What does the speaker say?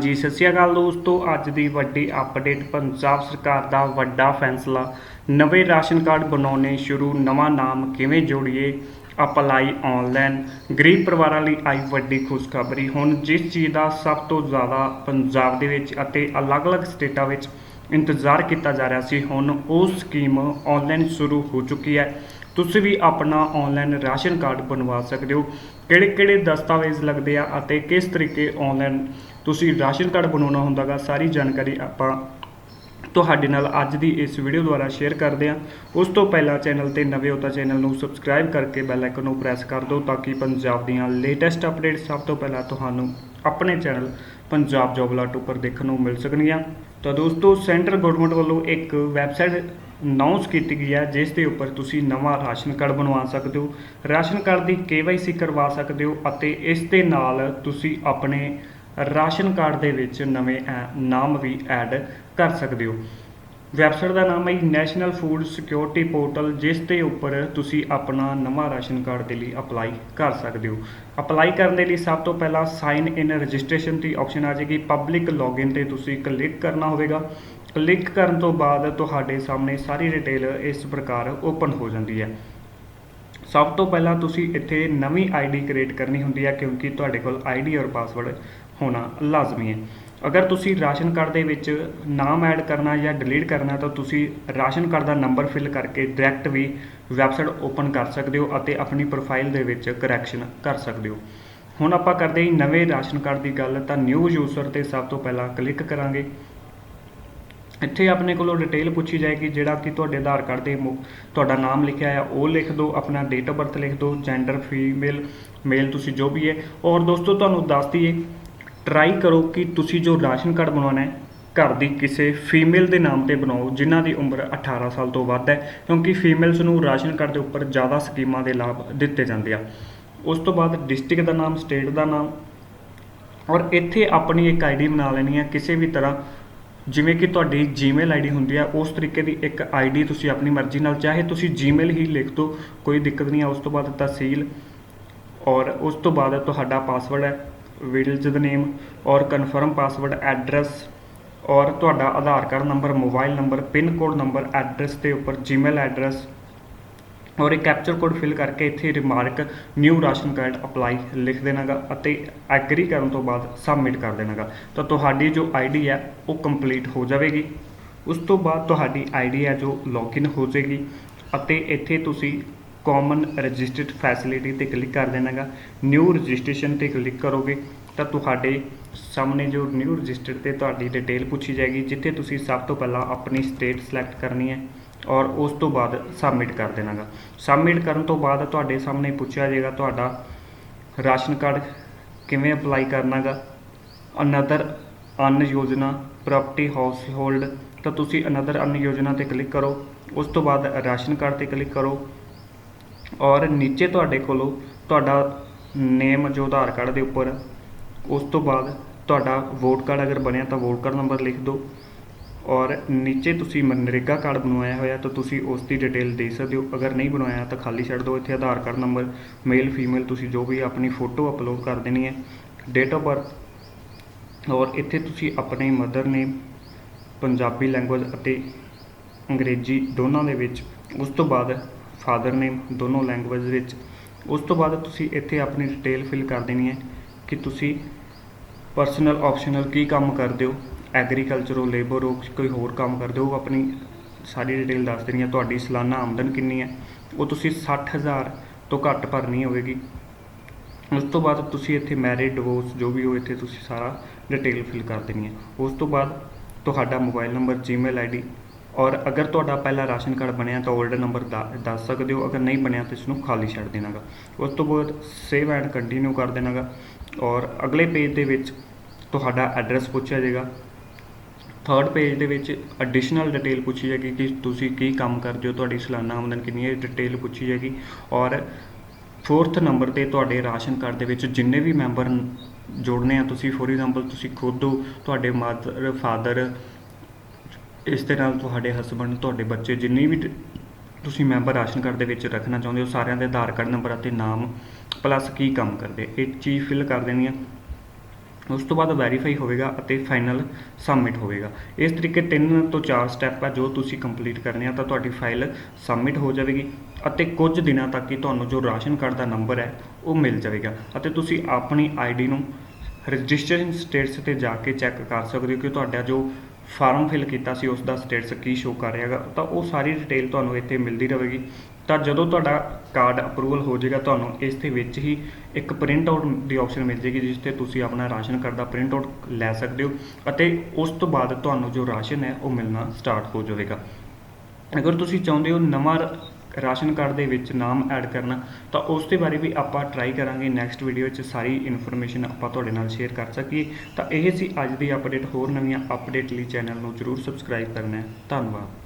ਜੀ ਸਤਿ ਸ਼੍ਰੀ ਅਕਾਲ ਦੋਸਤੋ। ਅੱਜ ਦੀ ਵੱਡੀ ਅਪਡੇਟ ਪੰਜਾਬ ਸਰਕਾਰ ਦਾ ਵੱਡਾ ਫੈਸਲਾ। ਨਵੇਂ ਰਾਸ਼ਨ ਕਾਰਡ ਬਣਾਉਣੇ ਸ਼ੁਰੂ, ਨਵਾਂ ਨਾਮ ਕਿਵੇਂ ਜੋੜੀਏ? ਅਪਲਾਈ ਆਨਲਾਈਨ ਗਰੀਬ ਪਰਿਵਾਰਾਂ ਲਈ ਆਈ ਵੱਡੀ ਖੁਸ਼ਖਬਰੀ। ਹੁਣ ਜਿਸ ਚੀਜ਼ ਦਾ ਸਭ ਤੋਂ ਜ਼ਿਆਦਾ ਪੰਜਾਬ ਦੇ ਵਿੱਚ ਅਤੇ ਅਲੱਗ-ਅਲੱਗ ਸਟੇਟਾਂ ਵਿੱਚ ਇੰਤਜ਼ਾਰ ਕੀਤਾ ਜਾ ਰਿਹਾ ਸੀ, ਹੁਣ ਉਹ ਸਕੀਮ ਆਨਲਾਈਨ ਸ਼ੁਰੂ ਹੋ ਚੁੱਕੀ ਹੈ। ਤੁਸੀਂ ਵੀ ਆਪਣਾ ਆਨਲਾਈਨ ਰਾਸ਼ਨ ਕਾਰਡ ਬਣਵਾ ਸਕਦੇ ਹੋ। ਕਿਹੜੇ ਕਿਹੜੇ ਦਸਤਾਵੇਜ਼ ਲੱਗਦੇ ਆ ਅਤੇ ਕਿਸ ਤਰੀਕੇ ਆਨਲਾਈਨ ਤੁਸੀਂ ਰਾਸ਼ਨ ਕਾਰਡ ਬਣਾਉਣਾ ਹੁੰਦਾਗਾ, ਸਾਰੀ ਜਾਣਕਾਰੀ ਆਪਾਂ ਤੁਹਾਡੇ ਨਾਲ ਅੱਜ ਦੀ ਇਸ ਵੀਡੀਓ ਦੁਆਰਾ ਸ਼ੇਅਰ ਕਰਦੇ ਹਾਂ। ਉਸ ਤੋਂ ਪਹਿਲਾਂ ਚੈਨਲ ਤੇ ਨਵੇਂ ਹੋ ਤਾਂ ਚੈਨਲ ਨੂੰ ਸਬਸਕ੍ਰਾਈਬ ਕਰਕੇ ਬੈਲ ਆਈਕਨ ਨੂੰ ਪ੍ਰੈਸ ਕਰ ਦਿਓ ਤਾਂ ਕਿ ਪੰਜਾਬ ਦੀਆਂ ਲੇਟੈਸਟ ਅਪਡੇਟ ਸਭ ਤੋਂ ਪਹਿਲਾਂ ਤੁਹਾਨੂੰ ਆਪਣੇ ਚੈਨਲ ਪੰਜਾਬ ਜੋਬ ਅਲਰਟ ਉੱਪਰ ਦੇਖਣ ਨੂੰ ਮਿਲ ਸਕਣਗੀਆਂ। ਤਾਂ ਦੋਸਤੋ ਸੈਂਟਰ ਗਵਰਨਮੈਂਟ ਵੱਲੋਂ ਇੱਕ ਵੈਬਸਾਈਟ ਅਨਾਉਂਸ ਕੀਤੀ ਗਈ ਹੈ, ਜਿਸ ਦੇ ਉੱਪਰ ਤੁਸੀਂ ਨਵਾਂ ਰਾਸ਼ਨ ਕਾਰਡ ਬਣਵਾ ਸਕਦੇ ਹੋ। ਰਾਸ਼ਨ ਕਾਰਡ ਦੀ KYC ਕਰਵਾ ਸਕਦੇ ਹੋ ਅਤੇ ਇਸ ਦੇ ਨਾਲ ਤੁਸੀਂ ਆਪਣੇ ਰਾਸ਼ਨ ਕਾਰਡ ਦੇ ਵਿੱਚ ਨਵੇਂ ਐ- ਨਾਮ ਵੀ ਐਡ ਕਰ ਸਕਦੇ ਹੋ। ਵੈਬਸਾਈਟ ਦਾ ਨਾਮ ਹੈ ਨੈਸ਼ਨਲ ਫੂਡ ਸਿਕਿਉਰਿਟੀ ਪੋਰਟਲ ਜਿਸ ਦੇ ਉੱਪਰ ਤੁਸੀਂ ਆਪਣਾ ਨਵਾਂ ਰਾਸ਼ਨ ਕਾਰਡ ਦੇ ਲਈ ਅਪਲਾਈ ਕਰ ਸਕਦੇ ਹੋ। ਅਪਲਾਈ ਕਰਨ ਦੇ ਲਈ ਸਭ ਤੋਂ ਪਹਿਲਾਂ ਸਾਈਨ ਇਨ ਰਜਿਸਟ੍ਰੇਸ਼ਨ ਦੀ ਆਪਸ਼ਨ ਆ ਜਾਏਗੀ। ਪਬਲਿਕ ਲੌਗਇਨ ਤੇ ਤੁਸੀਂ ਕਲਿੱਕ ਕਰਨਾ ਹੋਵੇਗਾ। ਕਲਿੱਕ ਕਰਨ ਤੋਂ ਬਾਅਦ ਤੁਹਾਡੇ ਸਾਹਮਣੇ ਸਾਰੀ ਡਿਟੇਲ ਇਸ ਪ੍ਰਕਾਰ ਓਪਨ ਹੋ ਜਾਂਦੀ ਹੈ। ਸਭ ਤੋਂ ਪਹਿਲਾਂ ਤੁਸੀਂ ਇੱਥੇ ਨਵੀਂ ਆਈਡੀ ਕ੍ਰੀਏਟ ਕਰਨੀ ਹੁੰਦੀ ਹੈ ਕਿਉਂਕਿ ਤੁਹਾਡੇ ਕੋਲ ਆਈਡੀ ਔਰ ਪਾਸਵਰਡ ਹੋਣਾ ਲਾਜ਼ਮੀ ਹੈ। ਅਗਰ ਤੁਸੀਂ ਰਾਸ਼ਨ ਕਾਰਡ ਦੇ ਵਿੱਚ ਨਾਮ ਐਡ ਕਰਨਾ ਜਾਂ ਡਿਲੀਟ ਕਰਨਾ, ਤਾਂ ਤੁਸੀਂ ਰਾਸ਼ਨ ਕਾਰਡ ਦਾ ਨੰਬਰ ਫਿਲ ਕਰਕੇ ਡਾਇਰੈਕਟ ਵੀ ਵੈਬਸਾਈਟ ਓਪਨ ਕਰ ਸਕਦੇ ਹੋ ਅਤੇ ਆਪਣੀ ਪ੍ਰੋਫਾਈਲ ਦੇ ਵਿੱਚ ਕਰੈਕਸ਼ਨ ਕਰ ਸਕਦੇ ਹੋ। ਹੁਣ ਆਪਾਂ ਕਰਦੇ ਹਾਂ ਨਵੇਂ ਰਾਸ਼ਨ ਕਾਰਡ ਦੀ ਗੱਲ, ਤਾਂ ਨਿਊ ਯੂਜ਼ਰ ਤੇ ਸਭ ਤੋਂ ਪਹਿਲਾਂ ਕਲਿੱਕ ਕਰਾਂਗੇ। ਇੱਥੇ ਆਪਣੇ ਕੋਲੋਂ ਡਿਟੇਲ ਪੁੱਛੀ ਜਾਏਗੀ ਜਿਹੜਾ ਕਿ ਤੁਹਾਡੇ ਆਧਾਰ ਕਾਰਡ ਦੇ ਤੁਹਾਡਾ ਨਾਮ ਲਿਖਿਆ ਹੈ, ਉਹ ਲਿਖ ਦਿਓ, ਆਪਣਾ ਡੇਟ ਆਫ ਬਰਥ ਲਿਖ ਦਿਓ ਜੈਂਡਰ ਫੀਮੇਲ ਮੇਲ ਤੁਸੀਂ ਜੋ ਵੀ ਹੈ। ਔਰ ਦੋਸਤੋ, ਤੁਹਾਨੂੰ ਦੱਸ ਦਈਏ ਟਰਾਈ ਕਰੋ ਕਿ ਤੁਸੀਂ ਜੋ ਰਾਸ਼ਨ ਕਾਰਡ ਬਣਾਉਣਾ ਹੈ, ਘਰ ਦੀ ਕਿਸੇ ਫੀਮੇਲ ਦੇ ਨਾਮ ਤੇ ਬਣਾਓ, ਜਿਨ੍ਹਾਂ ਦੀ ਉਮਰ 18 ਸਾਲ ਤੋਂ ਵੱਧ ਹੈ, ਕਿਉਂਕਿ ਫੀਮੇਲਸ ਨੂੰ ਰਾਸ਼ਨ ਕਾਰਡ ਦੇ ਉੱਪਰ ਜ਼ਿਆਦਾ ਸਕੀਮਾਂ ਦੇ ਲਾਭ ਦਿੱਤੇ ਜਾਂਦੇ ਆ। ਉਸ ਤੋਂ ਬਾਅਦ ਡਿਸਟ੍ਰਿਕਟ ਦਾ ਨਾਮ ਸਟੇਟ ਦਾ ਨਾਮ, ਔਰ ਇੱਥੇ ਆਪਣੀ ਇੱਕ ਆਈਡੀ ਬਣਾ ਲੈਣੀ ਹੈ, ਕਿਸੇ ਵੀ ਤਰ੍ਹਾਂ ਜਿਵੇਂ ਕਿ ਤੁਹਾਡੀ ਜੀਮੇਲ ਆਈਡੀ ਹੁੰਦੀ ਹੈ ਉਸ ਤਰੀਕੇ ਦੀ ਇੱਕ ਆਈਡੀ ਤੁਸੀਂ ਆਪਣੀ ਮਰਜ਼ੀ ਨਾਲ, ਚਾਹੇ ਤੁਸੀਂ ਜੀਮੇਲ ਹੀ ਲਿਖ ਦਿਓ ਕੋਈ ਦਿੱਕਤ ਨਹੀਂ ਆ, ਉਸ ਤੋਂ ਬਾਅਦ ਤਹਿਸੀਲ ਔਰ ਉਸ ਤੋਂ ਬਾਅਦ ਤੁਹਾਡਾ ਪਾਸਵਰਡ ਹੈ ਵਿਲਜ ਨੇਮ ਔਰ ਕਨਫਰਮ ਪਾਸਵਰਡ ਐਡਰੈਸ ਔਰ ਤੁਹਾਡਾ Aadhaar card number mobile number pin code number address ਦੇ ਉੱਪਰ ਜੀਮੇਲ ਐਡਰੈਸ ਔਰ ਇਹ ਕੈਪਚਰ ਕੋਡ ਫਿਲ ਕਰਕੇ ਇੱਥੇ remark new ration card apply ਲਿਖ ਦੇਣਾਗਾ ਅਤੇ ਐਗਰੀ ਕਰਨ ਤੋਂ ਬਾਅਦ ਸਬਮਿਟ ਕਰ ਦੇਣਾਗਾ। ਤਾਂ ਤੁਹਾਡੀ ਜੋ ਆਈਡੀ ਹੈ, ਉਹ ਕੰਪਲੀਟ ਹੋ ਜਾਵੇਗੀ। ਉਸ ਤੋਂ ਬਾਅਦ ਤੁਹਾਡੀ ਆਈਡੀ ਹੈ ਜੋ ਲੌਗਇਨ ਹੋ ਜਾਏਗੀ ਅਤੇ ਇੱਥੇ ਤੁਸੀਂ ਕਾਮਨ ਰਜਿਸਟਰਡ ਫੈਸਿਲਿਟੀ ਤੇ ਕਲਿੱਕ ਕਰ ਦੇਣਾਗਾ। ਨਿਊ ਰਜਿਸਟ੍ਰੇਸ਼ਨ ਤੇ ਕਲਿੱਕ ਕਰੋਗੇ, ਤਾਂ ਤੁਹਾਡੇ ਸਾਹਮਣੇ ਜੋ ਨਿਊ ਰਜਿਸਟਰਡ ਤੇ ਤੁਹਾਡੀ ਡਿਟੇਲ ਪੁੱਛੀ ਜਾਏਗੀ, ਜਿੱਥੇ ਤੁਸੀਂ ਸਭ ਤੋਂ ਪਹਿਲਾਂ ਆਪਣੀ ਸਟੇਟ ਸਿਲੈਕਟ ਕਰਨੀ ਹੈ। ਔਰ ਉਸ ਤੋਂ ਬਾਅਦ ਸਬਮਿਟ ਕਰ ਦੇਣਾਗਾ। ਸਬਮਿਟ ਕਰਨ ਤੋਂ ਬਾਅਦ ਤੁਹਾਡੇ ਸਾਹਮਣੇ ਪੁੱਛਿਆ ਜਾਏਗਾ, ਤੁਹਾਡਾ ਰਾਸ਼ਨ ਕਾਰਡ ਕਿਵੇਂ ਅਪਲਾਈ ਕਰਨਾਗਾ? ਅਨਦਰ ਅਨ ਯੋਜਨਾ ਪ੍ਰਾਪਰਟੀ ਹਾਊਸ ਹੋਲਡ ਤਾਂ ਤੁਸੀਂ ਅਨਦਰ ਅਨ ਯੋਜਨਾ ਤੇ ਕਲਿੱਕ ਕਰੋ। ਉਸ ਤੋਂ ਬਾਅਦ ਰਾਸ਼ਨ ਕਾਰਡ ਤੇ ਕਲਿੱਕ ਕਰੋ। ਔਰ ਨੀਚੇ ਤੁਹਾਡੇ ਕੋਲੋਂ ਤੁਹਾਡਾ ਨੇਮ ਜੋ ਆਧਾਰ ਕਾਰਡ ਦੇ ਉੱਪਰ, ਉਸ ਤੋਂ ਬਾਅਦ ਤੁਹਾਡਾ ਵੋਟ ਕਾਰਡ ਅਗਰ ਬਣਿਆ ਤਾਂ ਵੋਟ ਕਾਰਡ ਨੰਬਰ ਲਿਖ ਦਿਓ। ਔਰ ਨੀਚੇ ਤੁਸੀਂ ਮਨਰੇਗਾ ਕਾਰਡ ਬਣਵਾਇਆ ਹੋਇਆ, ਤਾਂ ਤੁਸੀਂ ਉਸ ਦੀ ਡਿਟੇਲ ਦੇ ਸਕਦੇ ਹੋ। ਅਗਰ ਨਹੀਂ ਬਣਵਾਇਆ, ਤਾਂ ਖਾਲੀ ਛੱਡ ਦਿਓ। ਇੱਥੇ Aadhaar card number male female ਤੁਸੀਂ ਜੋ ਵੀ ਆਪਣੀ ਫੋਟੋ ਅਪਲੋਡ ਕਰ ਦੇਣੀ ਹੈ ਡੇਟ ਆਫ ਬਰਥ ਔਰ ਇੱਥੇ ਤੁਸੀਂ ਆਪਣੇ ਮਦਰ ਨੇਮ ਪੰਜਾਬੀ ਲੈਂਗੁਏਜ ਅਤੇ ਅੰਗਰੇਜ਼ੀ ਦੋਨਾਂ ਦੇ ਵਿੱਚ, ਉਸ ਤੋਂ ਬਾਅਦ ਫਾਦਰ ਨੇਮ ਦੋਨੋਂ ਲੈਂਗੁਏਜ ਵਿੱਚ, ਉਸ ਤੋਂ ਬਾਅਦ ਤੁਸੀਂ ਇੱਥੇ ਆਪਣੀ ਡਿਟੇਲ ਫਿਲ ਕਰ ਦੇਣੀ ਹੈ ਕਿ ਤੁਸੀਂ ਪਰਸਨਲ ਆਪਸ਼ਨਲ ਕੀ ਕੰਮ ਕਰਦੇ ਹੋ। ਐਗਰੀਕਲਚਰ ਹੋ ਲੇਬਰ ਹੋ ਕੋਈ ਹੋਰ ਕੰਮ ਕਰਦੇ ਹੋ ਆਪਣੀ ਸਾਰੀ ਡਿਟੇਲ ਦੱਸ ਦੇਣੀ ਹੈ ਤੁਹਾਡੀ ਸਾਲਾਨਾ ਆਮਦਨ ਕਿੰਨੀ ਹੈ ਉਹ ਤੁਸੀਂ 60000 ਤੋਂ ਘੱਟ ਭਰਨੀ ਹੋਵੇਗੀ। ਉਸ ਤੋਂ ਬਾਅਦ ਤੁਸੀਂ ਇੱਥੇ ਮੈਰਿਡ ਡਿਵੋਰਸ ਜੋ ਵੀ ਹੋ ਇੱਥੇ ਤੁਸੀਂ ਸਾਰਾ ਡਿਟੇਲ ਫਿਲ ਕਰ ਦੇਣੀ ਹੈ ਉਸ ਤੋਂ ਬਾਅਦ ਤੁਹਾਡਾ ਮੋਬਾਈਲ ਨੰਬਰ ਜੀਮੇਲ ਆਈਡੀ ਔਰ ਅਗਰ ਤੁਹਾਡਾ ਪਹਿਲਾ ਰਾਸ਼ਨ ਕਾਰਡ ਬਣਿਆ ਤਾਂ 올ਡ ਨੰਬਰ ਦੱਸ ਸਕਦੇ ਹੋ, ਅਗਰ ਨਹੀਂ ਬਣਿਆ ਤਾਂ ਇਸ ਨੂੰ ਖਾਲੀ ਛੱਡ ਦੇਣਾਗਾ। ਉਸ ਤੋਂ ਬਾਅਦ ਸੇਵ ਐਂਡ ਕੰਟੀਨਿਊ ਕਰ ਦੇਣਾਗਾ ਔਰ ਅਗਲੇ ਪੇਜ ਦੇ ਵਿੱਚ ਤੁਹਾਡਾ ਐਡਰੈਸ ਪੁੱਛਿਆ ਜਾਏਗਾ। ਥਰਡ ਪੇਜ ਦੇ ਵਿੱਚ ਐਡੀਸ਼ਨਲ ਡਿਟੇਲ ਪੁੱਛੀ ਜਾਏਗੀ ਕਿ ਤੁਸੀਂ ਕੀ ਕੰਮ ਕਰਦੇ ਹੋ, ਤੁਹਾਡੀ ਸਾਲਾਨਾ ਆਮਦਨ ਕਿੰਨੀ ਹੈ ਡਿਟੇਲ ਪੁੱਛੀ ਜਾਏਗੀ ਔਰ ਫੋਰਥ ਨੰਬਰ ਤੇ ਤੁਹਾਡੇ ਰਾਸ਼ਨ ਕਾਰਡ ਦੇ ਵਿੱਚ ਜਿੰਨੇ ਵੀ ਮੈਂਬਰ ਜੋੜਨੇ ਆ, ਤੁਸੀਂ ਫੋਰ ਐਗਜ਼ਾਮਪਲ ਤੁਸੀਂ ਖੁਦ ਹੋ ਤੁਹਾਡੇ ਮਦਰ ਫਾਦਰ ਇਸ ਦੇ ਨਾਲ ਤੁਹਾਡੇ ਹਸਬੰਡ ਤੁਹਾਡੇ ਬੱਚੇ ਜਿੰਨੀ ਵੀ ਤੁਸੀਂ ਮੈਂਬਰ ਰਾਸ਼ਨ ਕਾਰਡ ਦੇ ਵਿੱਚ ਰੱਖਣਾ ਚਾਹੁੰਦੇ ਹੋ, ਸਾਰਿਆਂ ਦੇ ਆਧਾਰ ਕਾਰਡ ਨੰਬਰ ਅਤੇ ਨਾਮ ਪਲੱਸ ਕੀ ਕੰਮ ਕਰਦੇ। ਇਹ ਚੀਜ਼ ਫਿਲ ਕਰ ਦੇਣੀ ਹੈ ਉਸ ਤੋਂ ਬਾਅਦ ਵੈਰੀਫਾਈ ਹੋਵੇਗਾ ਅਤੇ ਫਾਈਨਲ ਸਬਮਿਟ ਹੋਵੇਗਾ। ਇਸ ਤਰੀਕੇ ਤਿੰਨ ਤੋਂ ਚਾਰ ਸਟੈਪ ਆ ਜੋ ਤੁਸੀਂ ਕੰਪਲੀਟ ਕਰਨੇ ਆ, ਤਾਂ ਤੁਹਾਡੀ ਫਾਈਲ ਸਬਮਿਟ ਹੋ ਜਾਵੇਗੀ ਅਤੇ ਕੁਝ ਦਿਨਾਂ ਤੱਕ ਹੀ ਤੁਹਾਨੂੰ ਜੋ ਰਾਸ਼ਨ ਕਾਰਡ ਦਾ ਨੰਬਰ ਹੈ, ਉਹ ਮਿਲ ਜਾਵੇਗਾ। ਅਤੇ ਤੁਸੀਂ ਆਪਣੀ ਆਈਡੀ ਨੂੰ ਰਜਿਸਟ੍ਰੇਸ਼ਨ ਸਟੇਟਸ ਤੇ ਜਾ ਕੇ ਚੈੱਕ ਕਰ ਸਕਦੇ ਹੋ ਕਿ ਤੁਹਾਡਾ ਜੋ ਫਾਰਮ ਫਿਲ ਕੀਤਾ ਸੀ, ਉਸ ਦਾ ਸਟੇਟਸ ਕੀ ਸ਼ੋ ਕਰ ਰਿਹਾ ਹੈਗਾ। ਤਾਂ ਉਹ ਸਾਰੀ ਡਿਟੇਲ ਤੁਹਾਨੂੰ ਇੱਥੇ ਮਿਲਦੀ ਰਹੇਗੀ। ਤਾਂ ਜਦੋਂ ਤੁਹਾਡਾ ਕਾਰਡ ਅਪਰੂਵਲ ਹੋ ਜਾਏਗਾ, ਤੁਹਾਨੂੰ ਇਸ ਦੇ ਵਿੱਚ ਹੀ ਇੱਕ ਪ੍ਰਿੰਟ ਆਊਟ ਦੀ ਆਪਸ਼ਨ ਮਿਲ ਜੇਗੀ ਜਿਸ ਤੇ ਤੁਸੀਂ ਆਪਣਾ ਰਾਸ਼ਨ ਕਾਰਡ ਦਾ ਪ੍ਰਿੰਟ ਆਊਟ ਲੈ ਸਕਦੇ ਹੋ ਅਤੇ ਉਸ ਤੋਂ ਬਾਅਦ ਤੁਹਾਨੂੰ ਜੋ ਰਾਸ਼ਨ ਹੈ, ਉਹ ਮਿਲਣਾ ਸਟਾਰਟ ਹੋ ਜਾਵੇਗਾ। ਅਗਰ ਤੁਸੀਂ ਚਾਹੁੰਦੇ ਹੋ ਨਵਾਂ ਰਾਸ਼ਨ ਕਾਰਡ ਦੇ ਵਿੱਚ ਨਾਮ ਐਡ ਕਰਨਾ, ਤਾਂ ਉਸ ਦੇ ਬਾਰੇ ਵੀ ਆਪਾਂ ਟਰਾਈ ਕਰਾਂਗੇ। ਨੈਕਸਟ ਵੀਡੀਓ 'ਚ ਸਾਰੀ ਇਨਫੋਰਮੇਸ਼ਨ ਆਪਾਂ ਤੁਹਾਡੇ ਨਾਲ ਸ਼ੇਅਰ ਕਰ ਸਕੀਏ। ਤਾਂ ਇਹ ਸੀ ਅੱਜ ਦੀ ਅਪਡੇਟ ਹੋਰ ਨਵੀਆਂ ਅਪਡੇਟ ਲਈ ਚੈਨਲ ਨੂੰ ਜਰੂਰ ਸਬਸਕ੍ਰਾਈਬ ਕਰਨਾ ਹੈ। ਧੰਨਵਾਦ।